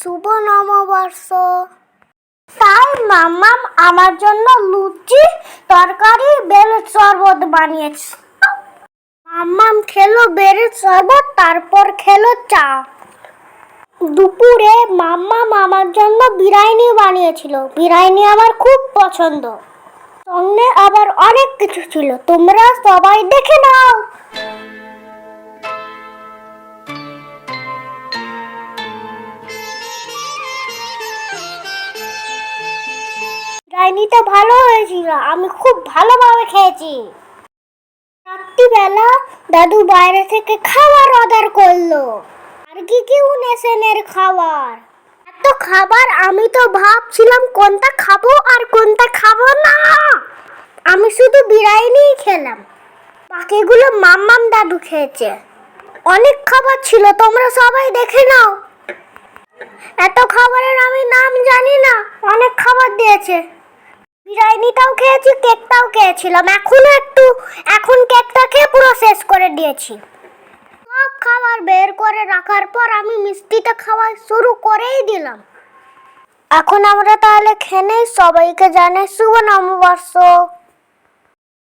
শুভ নববর্ষ। তাই মাম্মাম আমার জন্য লুচি, তরকারি বেলের শরবত বানিয়েছে। মাম্মাম খেলো বেলের শরবত, তারপর খেলো চা। দুপুরে মাম্মাম আমার জন্য বিরিয়ানি বানিয়েছিল। বিরিয়ানি আমার খুব পছন্দ। সঙ্গে আবার অনেক কিছু ছিল। তোমরা সবাই দেখে নাও। বিরিয়ানিটা ভালো হয়েছিল। আমি খুব ভালোভাবে খেয়েছি। রাত্রিবেলা দাদু বাইরে থেকে খাবার অর্ডার করল। আর কি কি উনেসেনের খাবার। এত খাবার, আমি তো ভাবছিলাম কোনটা খাব আর কোনটা খাব না। আমি শুধু বিরিয়ানি খেলাম। বাকিগুলো মাম্মাম দাদু খেয়েছে। অনেক খাবার ছিল, তোমরা সবাই দেখে নাও। এত খাবারের আমি নাম জানি না, অনেক খাবার দিয়েছে। বিরিয়ানিটাও খেয়েছি কেকটাও খেয়েছিলাম। এখনও একটু, এখন কেকটা খেয়ে পুরো শেষ করে দিয়েছি। সব খাবার বের করে রাখার পর আমি মিষ্টিটা খাওয়া শুরু করেই দিলাম। এখন আমরা তাহলে খেনে সবাইকে জানাই শুভ নববর্ষ।